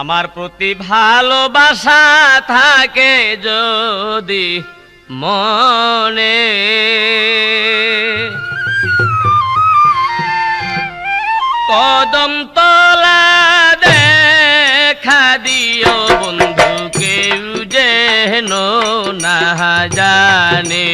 আমার প্রতি ভালোবাসা থাকে যদি মনে। কদম তলা দেখা দিও বন্ধু, কেউ যেন না জানে।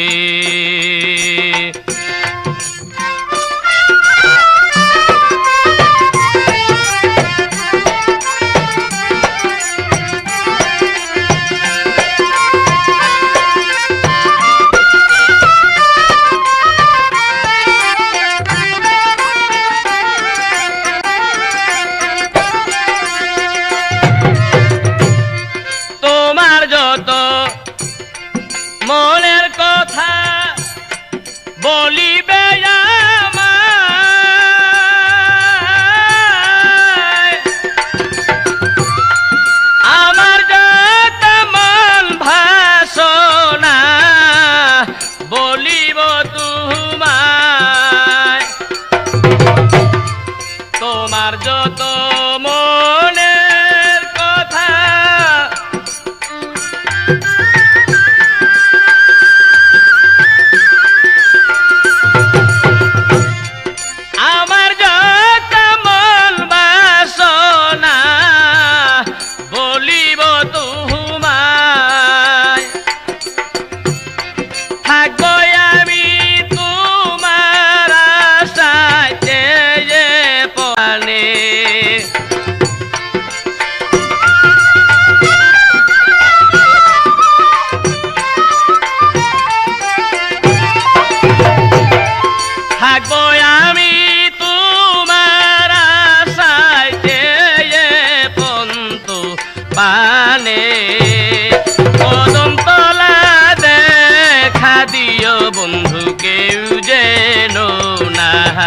তোমার যত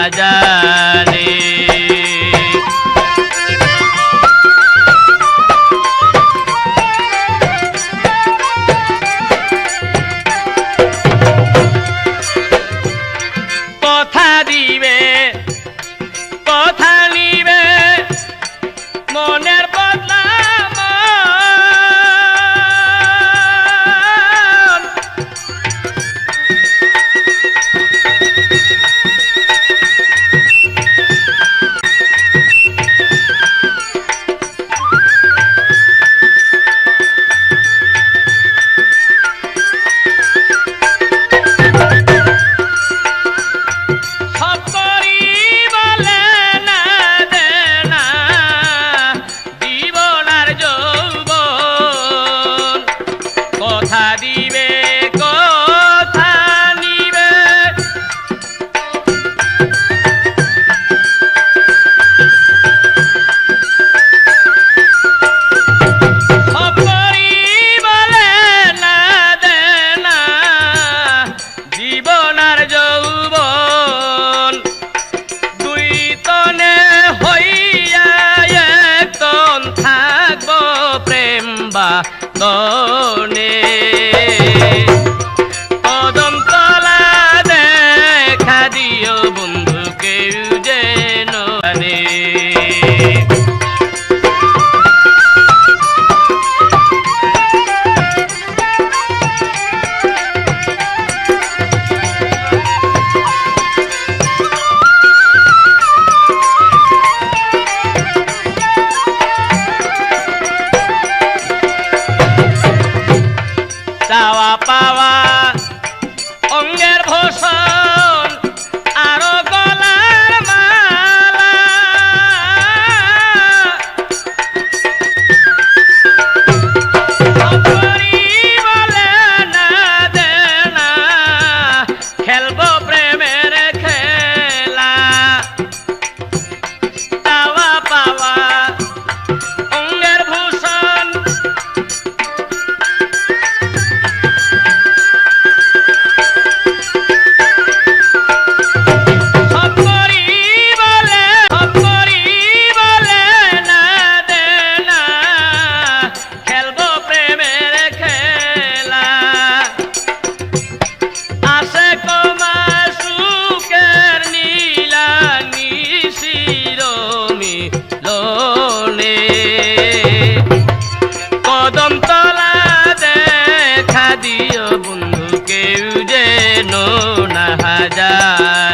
রাজা গনে কদম তলা দেখা দিও বন্ধু কেউ যেন। পাওয়া পাওয়া রে। কদম তলা দেখা দিও বন্ধু কেউ যেন না হাজার।